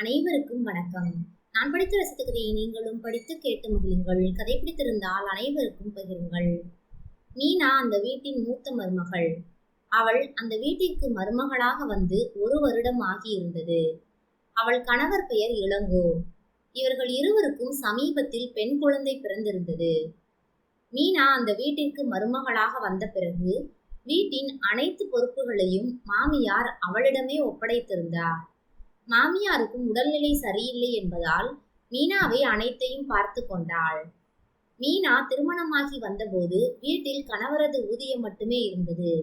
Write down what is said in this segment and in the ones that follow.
அனைவருக்கும் வணக்கம். நான் படித்த ரசித்த கதையை நீங்களும் படித்து கேட்டு மகிழுங்கள். கதை பிடித்திருந்தால் அனைவருக்கும் பகிருங்கள். மீனா அந்த வீட்டின் மூத்த மருமகள். அவள் அந்த வீட்டிற்கு மருமகளாக வந்து ஒரு வருடம் ஆகியிருந்தது. அவள் கணவர் பெயர் இளங்கோ. இவர்கள் இருவருக்கும் சமீபத்தில் பெண் குழந்தை பிறந்திருந்தது. மீனா அந்த வீட்டிற்கு மருமகளாக வந்த பிறகு வீட்டின் அனைத்து பொறுப்புகளையும் மாமியார் அவளிடமே ஒப்படைத்திருந்தார். மாமியாருக்கும் உடல்நிலை சரியில்லை என்பதால் மீனாவை அனைத்தையும் பார்த்து கொண்டாள். மீனா திருமணமாகி வந்தபோது வீட்டில் கணவரது ஊதியம் மட்டுமே இருந்தது.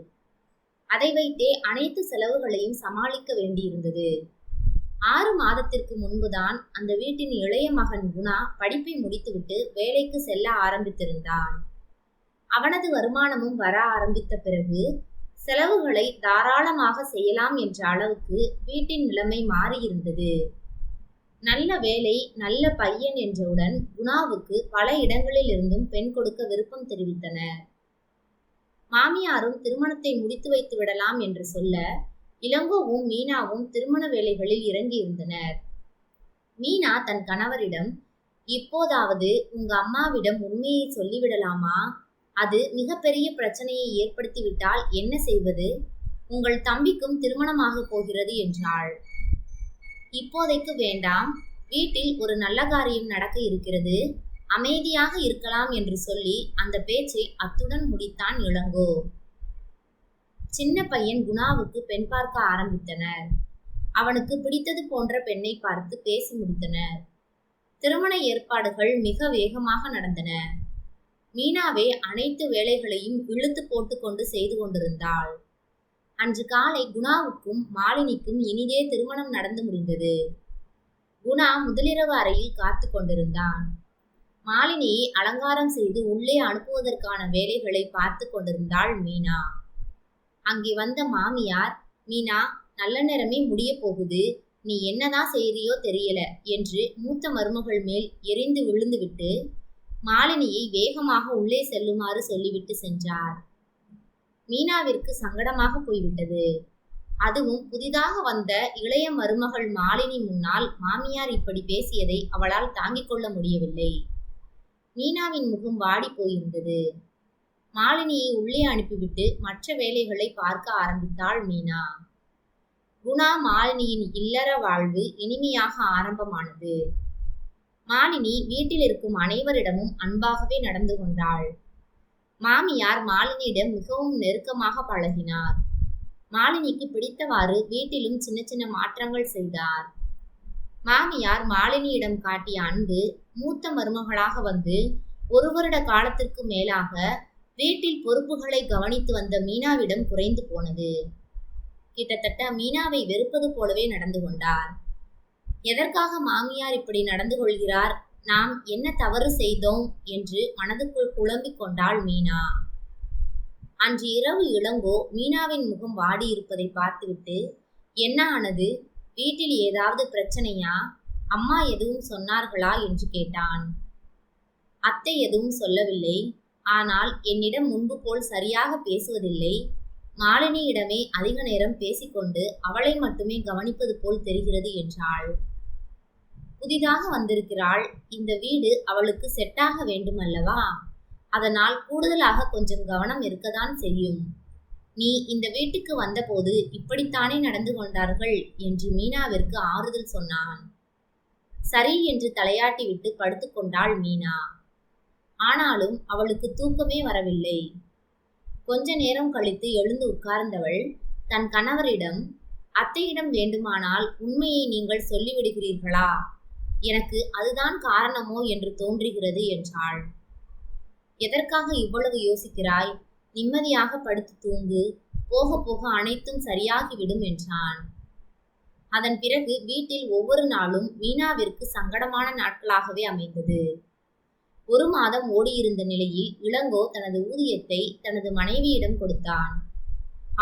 அதை வைத்தே அனைத்து செலவுகளையும் சமாளிக்க வேண்டியிருந்தது. ஆறு மாதத்திற்கு முன்புதான் அந்த வீட்டின் இளைய மகன் குணா படிப்பை முடித்துவிட்டு வேலைக்கு செல்ல ஆரம்பித்திருந்தான். அவனது வருமானமும் வர ஆரம்பித்த பிறகு செலவுகளை தாராளமாக செய்யலாம் என்ற அளவுக்கு வீட்டின் நிலைமை மாறியிருந்தது. நல்ல வேலை நல்ல பையன் என்றவுடன் குணாவுக்கு பல இடங்களில் இருந்தும் பெண் கொடுக்க விருப்பம் தெரிவித்தனர் மாமியாரும் திருமணத்தை முடித்து வைத்து விடலாம் என்று சொல்ல இளங்கோவும் மீனாவும் திருமண வேலைகளில் இறங்கியிருந்தனர். மீனா தன் கணவரிடம் இப்போதாவது உங்க அம்மாவிடம் உண்மையை சொல்லிவிடலாமா? அது மிகப்பெரிய பிரச்சனையை ஏற்படுத்திவிட்டால் என்ன செய்வது? உங்கள் தம்பிக்கும் திருமணமாக போகிறது என்றாள். இப்போதைக்கு வேண்டாம். வீட்டில் ஒரு நல்ல காரியம் நடக்க இருக்கிறது. அமைதியாக இருக்கலாம் என்று சொல்லி அந்த பேச்சை அத்துடன் முடித்தான் இளங்கோ. சின்ன பையன் குணாவுக்கு பெண் பார்க்க ஆரம்பித்தனர். அவனுக்கு பிடித்தது போன்ற பெண்ணை பார்த்து பேசி முடித்தனர். திருமண ஏற்பாடுகள் மிக வேகமாக நடந்தன. மீனாவே அனைத்து வேலைகளையும் இழுத்து போட்டுக்கொண்டு செய்து கொண்டிருந்தாள். அன்று காலை குணாவுக்கும் மாலினிக்கும் இனிதே திருமணம் நடந்து முடிந்தது. குணா முதலிரவு அறையில் காத்து கொண்டிருந்தான். மாலினியை அலங்காரம் செய்து உள்ளே அனுப்புவதற்கான வேலைகளை பார்த்து கொண்டிருந்தாள் மீனா. அங்கே வந்த மாமியார் மீனா நல்ல நேரமே முடிய போகுது. நீ என்னதான் செய்றியோ தெரியல என்று மூத்த மருமகள் மேல் எரிந்து விழுந்துவிட்டு மாலினியை வேகமாக உள்ளே செல்லுமாறு சொல்லிவிட்டு சென்றார். மீனாவிற்கு சங்கடமாக போய்விட்டது. அதுவும் புதிதாக வந்த இளைய மருமகள் மாலினி முன்னால் மாமியார் இப்படி பேசியதை அவளால் தாங்கிக் கொள்ள முடியவில்லை. மீனாவின் முகம் வாடி போயிருந்தது. மாலினியை உள்ளே அனுப்பிவிட்டு மற்ற வேலைகளை பார்க்க ஆரம்பித்தாள் மீனா. குணா மாலினியின் இல்லற வாழ்வு இனிமையாக ஆரம்பமானது. மாலினி வீட்டில் இருக்கும் அனைவரிடமும் அன்பாகவே நடந்து கொண்டாள். மாமியார் மாலினியிடம் மிகவும் நெருக்கமாக பழகினார். மாலினிக்கு பிடித்தவாறு வீட்டிலும் சின்ன சின்ன மாற்றங்கள் செய்தார். மாமியார் மாலினியிடம் காட்டிய அன்பு மூத்த மருமகளாக வந்து ஒரு வருட காலத்திற்கு மேலாக வீட்டில் பொறுப்புகளை கவனித்து வந்த மீனாவிடம் குறைந்து போனது. கிட்டத்தட்ட மீனாவை வெறுப்பது போலவே நடந்து கொண்டார். எதற்காக மாமியார் இப்படி நடந்து கொள்கிறார்? நாம் என்ன தவறு செய்தோம்? என்று மனதுக்குள் குழம்பிக் கொண்டாள் மீனா. அன்று இரவு இளங்கோ மீனாவின் முகம் வாடி இருப்பதை பார்த்துவிட்டு என்ன ஆனது? வீட்டில் ஏதாவது பிரச்சனையா? அம்மா எதுவும் சொன்னார்களா? என்று கேட்டான். அத்தை எதுவும் சொல்லவில்லை. ஆனால் என்னிடம் முன்பு போல் சரியாக பேசுவதில்லை. மாலினியிடமே அதிக நேரம் பேசிக்கொண்டு அவளை மட்டுமே கவனிப்பது போல் தெரிகிறது என்றாள். புதிதாக வந்திருக்கிறாள். இந்த வீடு அவளுக்கு செட்டாக வேண்டும் அல்லவா அதனால் கூடுதலாக கொஞ்சம் கவனம் இருக்கத்தான் செய்யும். நீ இந்த வீட்டுக்கு வந்தபோது இப்படித்தானே நடந்து கொண்டார்கள் என்று மீனாவிற்கு ஆறுதல் சொன்னான். சரி என்று தலையாட்டி விட்டு படுத்துக்கொண்டாள் மீனா. ஆனாலும் அவளுக்கு தூக்கமே வரவில்லை. கொஞ்ச நேரம் கழித்து எழுந்து உட்கார்ந்தவள் தன் கணவரிடம் அத்தையிடம் வேண்டுமானால் உண்மையை நீங்கள் சொல்லிவிடுகிறீர்களா? எனக்கு அதுதான் காரணமோ என்று தோன்றுகிறது என்றாள். எதற்காக இவ்வளவு யோசிக்கிறாய்? நிம்மதியாக படுத்து தூங்கு. போக போக அனைத்தும் சரியாகிவிடும் என்றான். அதன் பிறகு வீட்டில் ஒவ்வொரு நாளும் மீனாவிற்கு சங்கடமான நாட்களாகவே அமைந்தது. ஒரு மாதம் ஓடியிருந்த நிலையில் இளங்கோ தனது ஊதியத்தை தனது மனைவியிடம் கொடுத்தான்.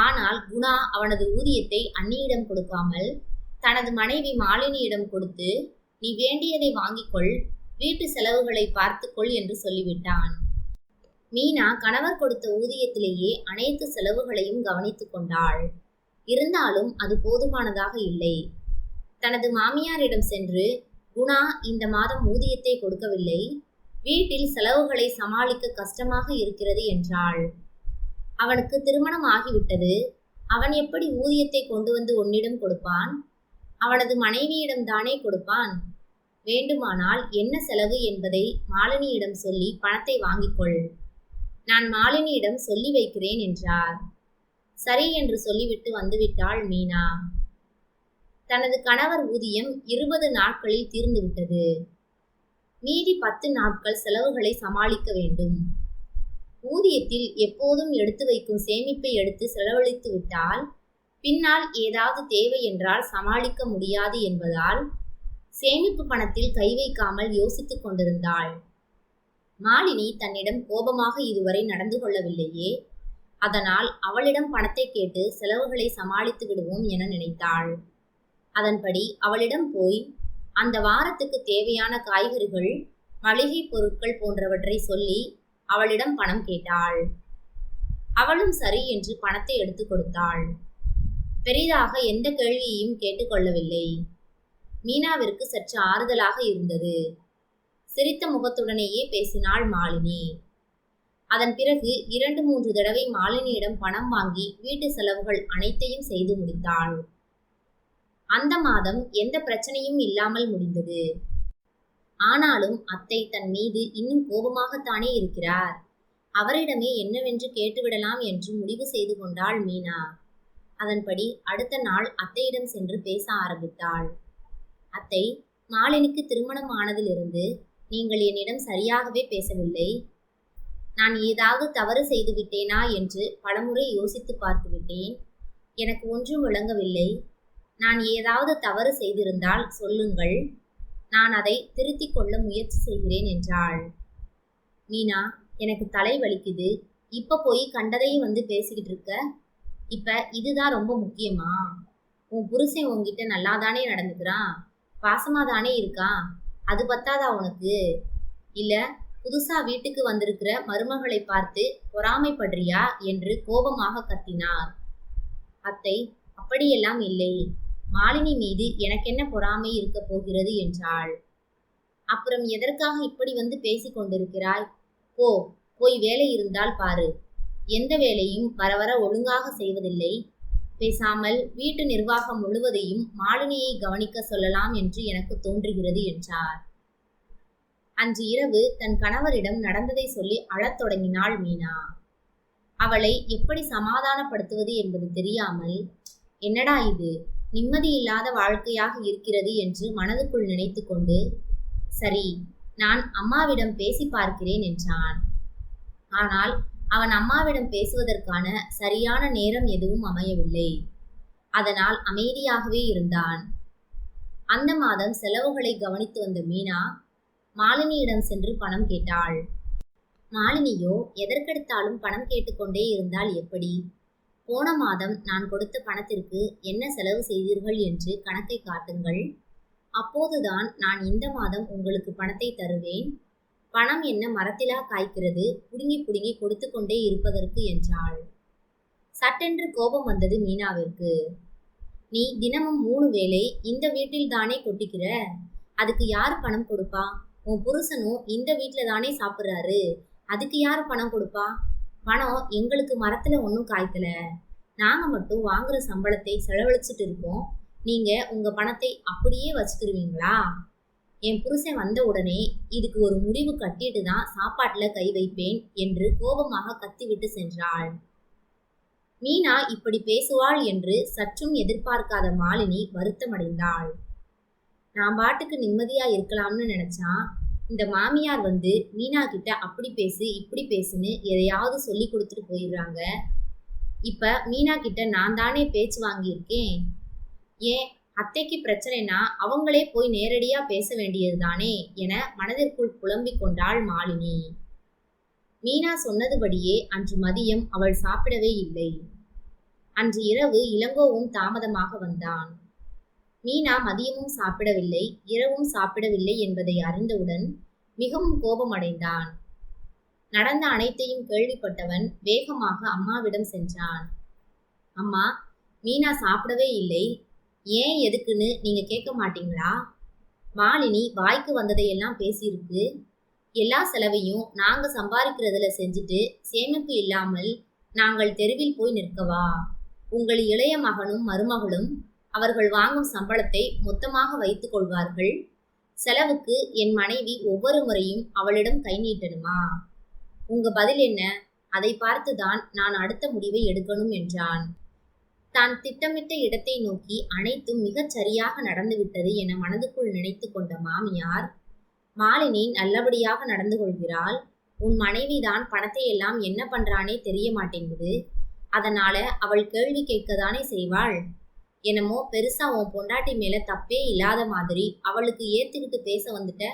ஆனால் குணா அவனது ஊதியத்தை அன்னியிடம் கொடுக்காமல் தனது மனைவி மாலினியிடம் கொடுத்து நீ வேண்டியதை வாங்கிக்கொள் வீட்டு செலவுகளை பார்த்துக்கொள் என்று சொல்லிவிட்டான். மீனா கணவர் கொடுத்த ஊதியத்திலேயே அனைத்து செலவுகளையும் கவனித்துக் கொண்டாள். இருந்தாலும் அது போதுமானதாக இல்லை. தனது மாமியாரிடம் சென்று குணா இந்த மாதம் ஊதியத்தை கொடுக்கவில்லை. வீட்டில் செலவுகளை சமாளிக்க கஷ்டமாக இருக்கிறது என்றாள். அவனுக்கு திருமணம் ஆகிவிட்டது. அவன் எப்படி ஊதியத்தை கொண்டு வந்து உன்னிடம் கொடுப்பான்? அவனது மனைவியிடம் தானே கொடுப்பான்? வேண்டுமானால் என்ன செலவு என்பதை மாலினியிடம் சொல்லி பணத்தை வாங்கிக்கொள் நான் மாலினியிடம் சொல்லி வைக்கிறேன் என்றார். சரி என்று சொல்லிவிட்டு வந்துவிட்டாள் மீனா. தனது கணவர் ஊதியம் இருபது நாட்களில் தீர்ந்துவிட்டது. மீதி பத்து நாட்கள் செலவுகளை சமாளிக்க வேண்டும். ஊதியத்தில் எப்போதும் எடுத்து வைக்கும் சேமிப்பை எடுத்து செலவழித்து விட்டால் பின்னால் ஏதாவது தேவை என்றால் சமாளிக்க முடியாது என்பதால் சேமிப்பு பணத்தில் கை வைக்காமல் யோசித்துக் கொண்டிருந்தாள். மாலினி தன்னிடம் கோபமாக இதுவரை நடந்து கொள்ளவில்லையே அதனால் அவளிடம் பணத்தை கேட்டு செலவுகளை சமாளித்து விடுவோம் என நினைத்தாள். அதன்படி அவளிடம் போய் அந்த வாரத்துக்கு தேவையான காய்கறிகள் மளிகை பொருட்கள் போன்றவற்றை சொல்லி அவளிடம் பணம் கேட்டாள். அவளும் சரி என்று பணத்தை எடுத்து கொடுத்தாள். பெரிதாக எந்த கேள்வியையும் கேட்டுக்கொள்ளவில்லை மீனாவிற்கு சற்று ஆறுதலாக இருந்தது. சிரித்த முகத்துடனேயே பேசினாள் மாலினி. அதன் பிறகு இரண்டு மூன்று தடவை மாலினியிடம் பணம் வாங்கி வீட்டு செலவுகள் அனைத்தையும் செய்து முடித்தாள். அந்த மாதம் எந்த பிரச்சனையும் இல்லாமல் முடிந்தது. ஆனாலும் அத்தை தன் மீது இன்னும் கோபமாகத்தானே இருக்கிறார். அவரிடமே என்னவென்று கேட்டுவிடலாம் என்று முடிவு செய்து கொண்டாள் மீனா. அதன்படி அடுத்த நாள் அத்தையிடம் சென்று பேச ஆரம்பித்தாள். அத்தை மாலினிக்கு திருமணம் ஆனதிலிருந்து நீங்கள் என்னிடம் சரியாகவே பேசவில்லை. நான் ஏதாவது தவறு செய்து விட்டேனா என்று பலமுறை யோசித்து பார்த்து விட்டேன் எனக்கு ஒன்றும் விளங்கவில்லை. நான் ஏதாவது தவறு செய்திருந்தால் சொல்லுங்கள். நான் அதை திருத்திக் கொள்ள முயற்சி செய்கிறேன் என்றாள். மீனா எனக்கு தலை வலிக்குது. இப்ப போய் கண்டதையும் வந்து பேசிக்கிட்டு இருக்க? இப்ப இதுதான் ரொம்ப முக்கியமா? உன் புருஷன் உன்கிட்ட நல்லா தானே நடந்துக்கிறான்? பாசமா தானே இருக்கான்? அது பத்தாதா உனக்கு? இல்ல புதுசா வீட்டுக்கு வந்திருக்கிற மருமகளை பார்த்து பொறாமைப்படுறியா? என்று கோபமாக கத்தினார். அத்தை அப்படியெல்லாம் இல்லை. மாலினி மீது எனக்கென்ன பொறாமை இருக்க போகிறது என்றாள். அப்புறம் எதற்காக இப்படி வந்து பேசிக் கொண்டிருக்கிறாய்? போ போய் வேலை இருந்தால் பாரு. எந்த வேலையும் வர வர ஒழுங்காக செய்வதில்லை. பேசாமல் வீட்டு நிர்வாகம் முழுவதையும் மாலினியை கவனிக்க சொல்லலாம் என்று எனக்கு தோன்றுகிறது என்றார். அன்று இரவு தன் கணவரிடம் நடந்ததை சொல்லி அழத் தொடங்கினாள் மீனா. அவளை எப்படி சமாதானப்படுத்துவது என்பது தெரியாமல் என்னடா இது? நிம்மதி இல்லாத வாழ்க்கையாக இருக்கிறது என்று மனதுக்குள் நினைத்து கொண்டு சரி நான் அம்மாவிடம் பேசி பார்க்கிறேன் என்றான். ஆனால் அவன் அம்மாவிடம் பேசுவதற்கான சரியான நேரம் எதுவும் அமையவில்லை. அதனால் அமைதியாகவே இருந்தான். அந்த மாதம் செலவுகளை கவனித்து வந்த மீனா மாலினியிடம் சென்று பணம் கேட்டாள். மாலினியோ எதற்கெடுத்தாலும் பணம் கேட்டுக்கொண்டே இருந்தால் எப்படி? போன மாதம் நான் கொடுத்த பணத்திற்கு என்ன செலவு செய்தீர்கள் என்று கணக்கை காட்டுங்கள். அப்போதுதான் நான் இந்த மாதம் உங்களுக்கு பணத்தை தருவேன். பணம் என்ன மரத்திலா காய்க்கிறது புடுங்கி புடுங்கி கொடுத்து கொண்டே இருப்பதற்கு என்றாள். சட்டென்று கோபம் வந்தது மீனாவிற்கு. நீ தினமும் மூணு வேளை இந்த வீட்டில் தானே கொட்டிக்கிற? அதுக்கு யார் பணம் கொடுப்பா? உன் புருஷனும் இந்த வீட்டில் தானே சாப்பிட்றாரு. அதுக்கு யார் பணம் கொடுப்பா? பணம் எங்களுக்கு மரத்தில் ஒன்றும் காய்க்கல. நாங்கள் மட்டும் வாங்குற சம்பளத்தை செலவழிச்சிட்டு இருக்கோம். நீங்கள் உங்கள் பணத்தை அப்படியே வச்சுக்கிருவீங்களா? என் புருஷன் வந்த உடனே இதுக்கு ஒரு முடிவு கட்டிட்டு தான் சாப்பாட்டில் கை வைப்பேன் என்று கோபமாக கத்திவிட்டு சென்றாள். மீனா இப்படி பேசுவாள் என்று சற்றும் எதிர்பார்க்காத மாலினி வருத்தமடைந்தாள். நான் பாட்டுக்கு நிம்மதியா இருக்கலாம்னு நினைச்சா இந்த மாமியார் வந்து மீனா கிட்ட அப்படி பேசு இப்படி பேசுன்னு எதையாவது சொல்லி கொடுத்துட்டு போயிடுறாங்க. இப்ப மீனா கிட்ட நான் தானே பேச்சு வாங்கியிருக்கேன். ஏன்? அத்தைக்கு பிரச்சனைனா அவங்களே போய் நேரடியா பேச வேண்டியது தானே என மனதிற்குள் புலம்பிக் கொண்டாள் மாலினி. மீனா சொன்னதுபடியே அன்று மதியம் அவள் சாப்பிடவே இல்லை. அன்று இரவு இளங்கோவும் தாமதமாக வந்தான். மீனா மதியமும் சாப்பிடவில்லை இரவும் சாப்பிடவில்லை என்பதை அறிந்தவுடன் மிகவும் கோபமடைந்தான். நடந்த அனைத்தையும் கேள்விப்பட்டவன் வேகமாக அம்மாவிடம் சென்றான். அம்மா மீனா சாப்பிடவே இல்லை. ஏன் எதுக்குன்னு நீங்க கேட்க மாட்டீங்களா? மாலினி வாய்க்கு வந்ததையெல்லாம் பேசியிருக்கு. எல்லா செலவையும் நாங்க சம்பாதிக்கிறதுல செஞ்சுட்டு சேமிப்பு இல்லாமல் நாங்கள் தெருவில் போய் நிற்கவா? உங்கள் இளைய மகனும் மருமகளும் அவர்கள் வாங்கும் சம்பளத்தை மொத்தமாக வைத்துக் கொள்வார்கள். செலவுக்கு என் மனைவி ஒவ்வொரு முறையும் அவளிடம் கை நீட்டணுமா? உங்க பதில் என்ன? அதை பார்த்துதான் நான் அடுத்த முடிவை எடுக்கணும் என்றான். தான் திட்டமிட்ட இடத்தை நோக்கி அனைத்தும் மிகச் சரியாக நடந்துவிட்டது என மனதுக்குள் நினைத்து கொண்ட மாமியார் மாலினி நல்லபடியாக நடந்து கொள்கிறாள். உன் மனைவிதான் பணத்தை எல்லாம் என்ன பண்றானே தெரிய மாட்டேங்குது. அதனால அவள் கேள்வி கேட்கதானே செய்வாள்? என்னமோ பெருசா உன் பொண்டாட்டி மேல தப்பே இல்லாத மாதிரி அவளுக்கு ஏத்துக்கிட்டு பேச வந்துட்ட?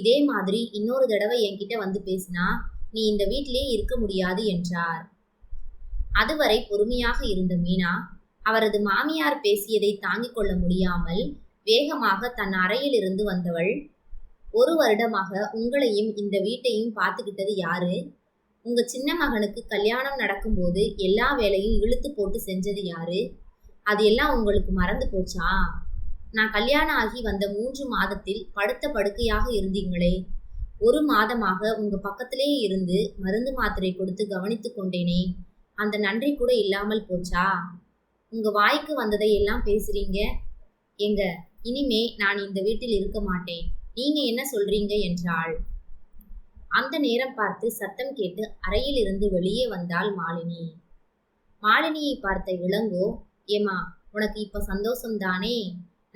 இதே மாதிரி இன்னொரு தடவை என்கிட்ட வந்து பேசினா நீ இந்த வீட்டிலே இருக்க முடியாது என்றார். அதுவரை பொறுமையாக இருந்த மீனா அவரது மாமியார் பேசியதை தாங்கிக் கொள்ள முடியாமல் வேகமாக தன் அறையில் இருந்து வந்தவள் ஒரு வருடமாக உங்களையும் இந்த வீட்டையும் பார்த்துக்கிட்டது யாரு? உங்க சின்ன மகனுக்கு கல்யாணம் நடக்கும்போது எல்லா வேலையும் இழுத்து போட்டு செஞ்சது யாரு? அது எல்லாம் உங்களுக்கு மறந்து போச்சா? நான் கல்யாணம் ஆகி வந்த மூன்று மாதத்தில் படுத்த படுக்கையாக இருந்தீங்களே. ஒரு மாதமாக உங்க பக்கத்திலே இருந்து மருந்து மாத்திரை கொடுத்து கவனித்து கொண்டேனே. அந்த நன்றி கூட இல்லாமல் போச்சா? உங்க வாய்க்கு வந்ததை எல்லாம் பேசுறீங்க? எங்க இனிமே நான் இந்த வீட்டில் இருக்க மாட்டேன். நீங்க என்ன சொல்றீங்க? என்றாள். அந்த நேரம் பார்த்து சத்தம் கேட்டு அறையில் இருந்து வெளியே வந்தாள் மாலினி. மாலினியை பார்த்த இளங்கோ ஏமா உனக்கு இப்ப சந்தோஷம் தானே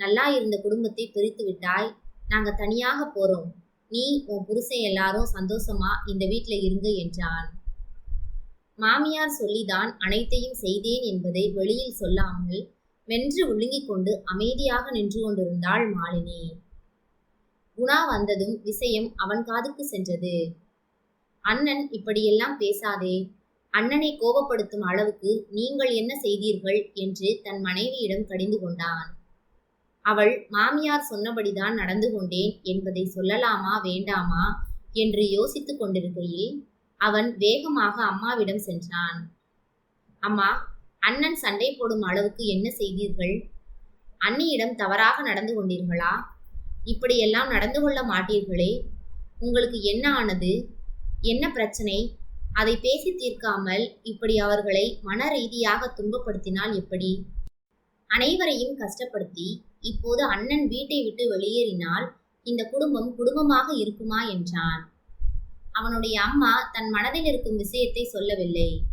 நல்லா இருந்த குடும்பத்தை பிரித்து விட்டாய். நாங்க தனியாக போறோம். நீ உன் புருஷன் எல்லாரும் சந்தோஷமா இந்த வீட்ல இருங்க என்றான். மாமியார் சொல்லிதான் அனைத்தையும் செய்தேன் என்பதை வெளியில் சொல்லாமல் வென்று ஒழுங்கிக் கொண்டு அமைதியாக நின்று கொண்டிருந்தாள் மாலினி. குணா வந்ததும் விஷயம் அவன் காதுக்கு சென்றது. அண்ணன் இப்படியெல்லாம் பேசாதே. அண்ணனை கோபப்படுத்தும் அளவுக்கு நீங்கள் என்ன செய்தீர்கள்? என்று தன் மனைவியிடம் கடிந்து கொண்டான். அவள் மாமியார் சொன்னபடிதான் நடந்து கொண்டேன் என்பதை சொல்லலாமா வேண்டாமா? என்று யோசித்துக் கொண்டிருக்கையில் அவன் வேகமாக அம்மாவிடம் சென்றான். அம்மா அண்ணன் சண்டை போடும் அளவுக்கு என்ன செய்தீர்கள்? அண்ணியிடம் தவறாக நடந்து கொண்டீர்களா? இப்படியெல்லாம் நடந்து கொள்ள மாட்டீர்களே. உங்களுக்கு என்ன ஆனது? என்ன பிரச்சனை? அதை பேசி தீர்க்காமல் இப்படி அவர்களை மன ரீதியாக துன்பப்படுத்தினால் எப்படி? அனைவரையும் கஷ்டப்படுத்தி இப்போது அண்ணன் வீட்டை விட்டு வெளியேறினால் இந்த குடும்பம் குடும்பமாக இருக்குமா என்றான். அவனுடைய அம்மா தன் மனதில் இருக்கும் விஷயத்தை சொல்லவில்லை.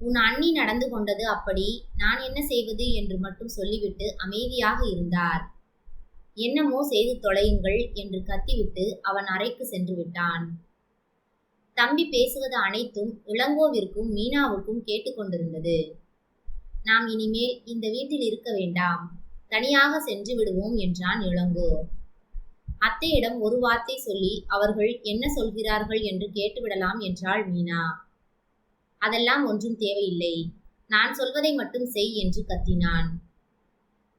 உன் அண்ணி நடந்து கொண்டது அப்படி நான் என்ன செய்வது என்று மட்டும் சொல்லிவிட்டு அமைதியாக இருந்தார். என்னமோ செய்து தொலையுங்கள் என்று கத்திவிட்டு அவன் அறைக்கு சென்று விட்டான். தம்பி பேசுவது அனைத்தும் இளங்கோவிற்கும் மீனாவுக்கும் கேட்டுக்கொண்டிருந்தது. நாம் இனிமேல் இந்த வீட்டில் இருக்க வேண்டாம். தனியாக சென்று விடுவோம் என்றான் இளங்கோ. அத்தையிடம் ஒரு வார்த்தை சொல்லி அவர்கள் என்ன சொல்கிறார்கள் என்று கேட்டுவிடலாம் என்றாள் மீனா. அதெல்லாம் ஒன்றும் தேவையில்லை. நான் சொல்வதை மட்டும் செய் என்று கத்தினான்.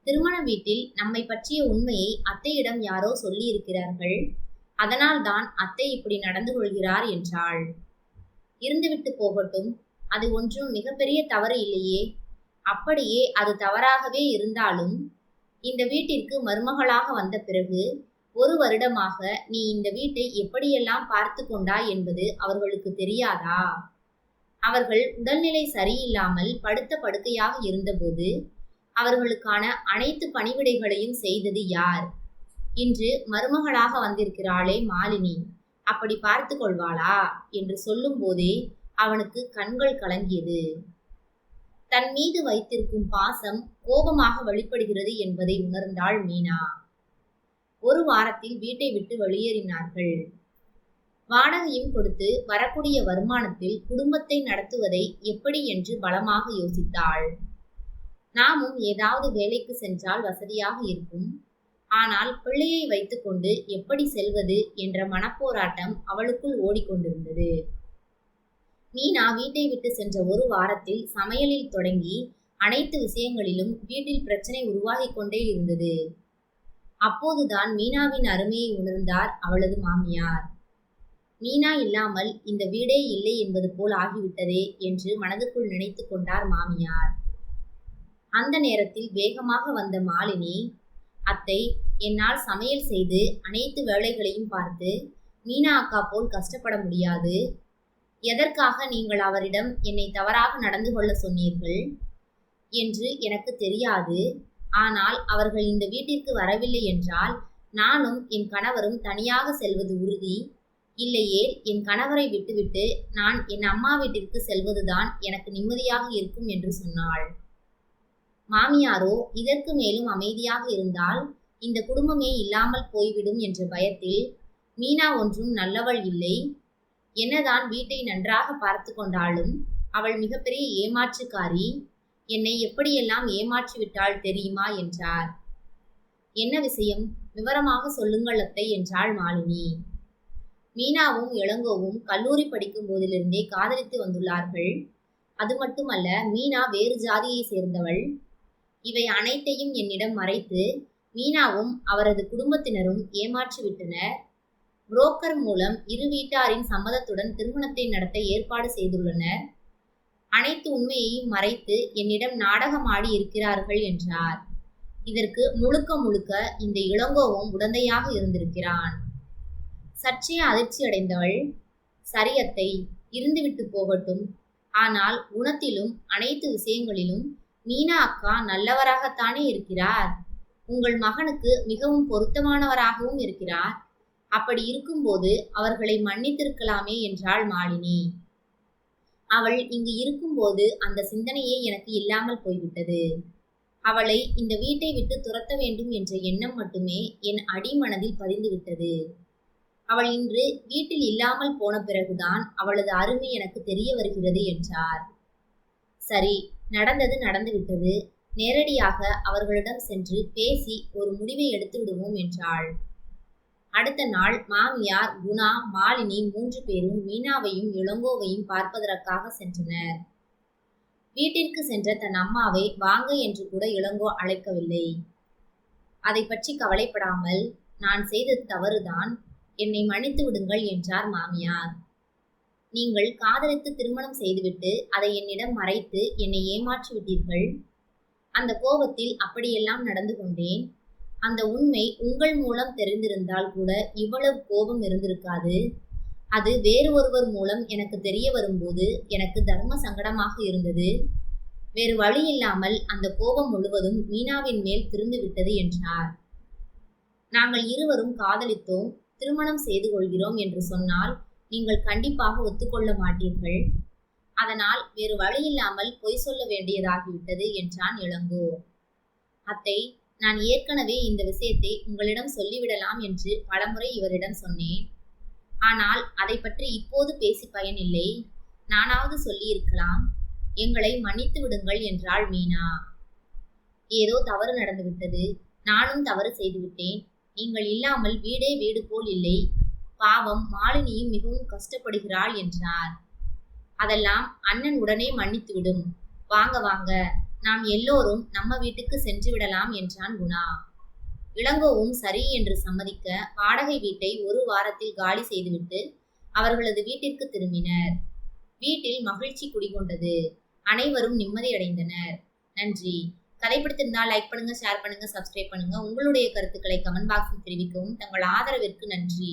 திருமண வீட்டில் நம்மை பற்றிய உண்மையை அத்தையிடம் யாரோ சொல்லி இருக்கிறார்கள் அதனால்தான் அத்தை இப்படி நடந்து கொள்கிறார் என்றாள். இருந்துவிட்டு போகட்டும். அது ஒன்றும் மிகப்பெரிய தவறு இல்லையே. அப்படியே அது தவறாகவே இருந்தாலும் இந்த வீட்டிற்கு மருமகளாக வந்த பிறகு ஒரு வருடமாக நீ இந்த வீட்டை எப்படியெல்லாம் பார்த்து கொண்டாய் என்பது அவர்களுக்கு தெரியாதா? அவர்கள் உடல்நிலை சரியில்லாமல் படுத்த படுக்கையாக இருந்தபோது அவர்களுக்கான அனைத்து பணிவிடைகளையும் செய்தது யார்? இன்று மருமகளாக வந்திருக்கிறாளே மாலினி அப்படி பார்த்து கொள்வாளா? என்று சொல்லும் போதே அவனுக்கு கண்கள் கலங்கியது. தன் மீது வைத்திருக்கும் பாசம் கோபமாக வெளிப்படுகிறது என்பதை உணர்ந்தாள் மீனா. ஒரு வாரத்தில் வீட்டை விட்டு வெளியேறினார்கள். வாடகையும் கொடுத்து வரக்கூடிய வருமானத்தில் குடும்பத்தை நடத்துவதை எப்படி என்று பலமாக யோசித்தாள். நாமும் ஏதாவது வேலைக்கு சென்றால் வசதியாக இருக்கும். ஆனால் பிள்ளையை வைத்துக்கொண்டு எப்படி செல்வது என்ற மனப்போராட்டம் அவளுக்குள் ஓடிக்கொண்டிருந்தது. மீனா வீட்டை விட்டு சென்ற ஒரு வாரத்தில் சமையலில் தொடங்கி அனைத்து விஷயங்களிலும் வீட்டில் பிரச்சனை உருவாகி கொண்டே இருந்தது. அப்போதுதான் மீனாவின் அருமையை உணர்ந்தார் அவளது மாமியார். மீனா இல்லாமல் இந்த வீடே இல்லை என்பது போல் ஆகிவிட்டதே என்று மனதுக்குள் நினைத்து கொண்டார் மாமியார். அந்த நேரத்தில் வேகமாக வந்த மாலினி அத்தை என்னால் சமையல் செய்து அனைத்து வேலைகளையும் பார்த்து மீனா அக்கா போல் கஷ்டப்பட முடியாது. எதற்காக நீங்கள் அவரிடம் என்னை தவறாக நடந்து கொள்ள சொன்னீர்கள்? என்று எனக்கு தெரியாது. ஆனால் அவர்கள் இந்த வீட்டிற்கு வரவில்லை என்றால் நானும் என் கணவரும் தனியாக செல்வது உறுதி. இல்லையே என் கணவரை விட்டுவிட்டு நான் என் அம்மா வீட்டிற்கு செல்வதுதான் எனக்கு நிம்மதியாக இருக்கும் என்று சொன்னாள். மாமியாரோ இதற்கு மேலும் அமைதியாக இருந்தால் இந்த குடும்பமே இல்லாமல் போய்விடும் என்ற பயத்தில் மீனா ஒன்றும் நல்லவள் இல்லை. என்னதான் வீட்டை நன்றாக பார்த்து கொண்டாலும் அவள் மிகப்பெரிய ஏமாற்றுக்காரி. என்னை எப்படியெல்லாம் ஏமாற்றி விட்டாள் தெரியுமா? என்றார். என்ன விஷயம்? விவரமாக சொல்லுங்கள் அத்தை என்றாள் மாலினி. மீனாவும் இளங்கோவும் கல்லூரி படிக்கும் போதிலிருந்தே காதலித்து வந்துள்ளார்கள். அது மட்டுமல்ல மீனா வேறு ஜாதியை சேர்ந்தவள். இவை அனைத்தையும் என்னிடம் மறைத்து மீனாவும் அவரது குடும்பத்தினரும் ஏமாற்றிவிட்டனர். புரோக்கர் மூலம் இரு வீட்டாரின் சம்மதத்துடன் திருமணத்தை நடத்த ஏற்பாடு செய்துள்ளனர். அனைத்து உண்மையையும் மறைத்து என்னிடம் நாடகமாடி இருக்கிறார்கள் என்றார். இதற்கு முழுக்க முழுக்க இந்த இளங்கோவும் உடந்தையாக இருந்திருக்கிறான். சற்றே அதிர்ச்சி அடைந்தவள் சரியத்தை இருந்துவிட்டு போகட்டும். ஆனால் குணத்திலும் அனைத்து விஷயங்களிலும் மீனா அக்கா நல்லவராகத்தானே இருக்கிறார். உங்கள் மகனுக்கு மிகவும் பொருத்தமானவராகவும் இருக்கிறார். அப்படி இருக்கும்போது அவர்களை மன்னித்திருக்கலாமே என்றாள் மாலினி. அவள் இங்கு இருக்கும்போது அந்த சிந்தனையே எனக்கு இல்லாமல் போய்விட்டது. அவளை இந்த வீட்டை விட்டு துரத்த வேண்டும் என்ற எண்ணம் மட்டுமே என் அடிமனதில் பதிந்துவிட்டது. அவள் இன்று வீட்டில் இல்லாமல் போன பிறகுதான் அவளது அருமை எனக்கு தெரிய வருகிறது என்றார். சரி நடந்தது நடந்துவிட்டது. நேரடியாக அவர்களிடம் சென்று பேசி ஒரு முடிவை எடுத்து விடுவோம் என்றாள். அடுத்த நாள் மாமியார் குணா மாலினி மூன்று பேரும் மீனாவையும் இளங்கோவையும் பார்ப்பதற்காக சென்றனர். வீட்டிற்கு சென்ற தன் அம்மாவை வாங்க என்று கூட இளங்கோ அழைக்கவில்லை. அதை பற்றி கவலைப்படாமல் நான் செய்தது தவறுதான் என்னை மன்னித்து விடுங்கள் என்றார் மாமியார். நீங்கள் காதலித்து திருமணம் செய்துவிட்டு அதை என்னிடம் மறைத்து என்னை ஏமாற்றி விட்டீர்கள் அந்த கோபத்தில் அப்படியெல்லாம் நடந்து கொண்டேன். அந்த உண்மை உங்கள் மூலம் தெரிந்திருந்தால் கூட இவ்வளவு கோபம் இருந்திருக்காது. அது வேறு ஒருவர் மூலம் எனக்கு தெரிய வரும்போது எனக்கு தர்ம சங்கடமாக இருந்தது. வேறு வழி இல்லாமல் அந்த கோபம் முழுவதும் மீனாவின் மேல் திருந்துவிட்டது என்றார். நாங்கள் இருவரும் காதலித்தோம். திருமணம் செய்து கொள்கிறோம் என்று சொன்னால் நீங்கள் கண்டிப்பாக ஒத்துக்கொள்ள மாட்டீர்கள். அதனால் வேறு வழியில்லாமல் பொய் சொல்ல வேண்டியதாகிவிட்டது என்றான் இளங்கோ. அத்தை நான் ஏற்கனவே இந்த விஷயத்தை உங்களிடம் சொல்லிவிடலாம் என்று பலமுறை இவரிடம் சொன்னேன். ஆனால் அதை பற்றி இப்போது பேசி பயனில்லை நானாவது சொல்லியிருக்கலாம் எங்களை மன்னித்து விடுங்கள் என்றாள் மீனா. ஏதோ தவறு நடந்துவிட்டது. நானும் தவறு செய்துவிட்டேன். நீங்கள் இல்லாமல் வீடே வீடு போல் இல்லை. பாவம் மாலினியும் மிகவும் கஷ்டப்படுகிறாள் என்றார். அதெல்லாம் அண்ணன் உடனே மன்னித்து விடும் வாங்க வாங்க. நாம் எல்லோரும் நம்ம வீட்டுக்கு சென்று விடலாம் என்றான் குணா. இளங்கோவும் சரி என்று சம்மதிக்க வாடகை வீட்டை ஒரு வாரத்தில் காலி செய்துவிட்டு அவர்களது வீட்டிற்கு திரும்பினர். வீட்டில் மகிழ்ச்சி குடிகொண்டது. அனைவரும் நிம்மதியடைந்தனர். நன்றி. கதை பிடித்திருந்தால் லைக் பண்ணுங்க ஷேர் பண்ணுங்க சப்ஸ்கிரைப் பண்ணுங்க. உங்களுடைய கருத்துக்களை கமெண்ட் பாக்ஸில் தெரிவிக்கவும் தங்கள் ஆதரவிற்கு நன்றி.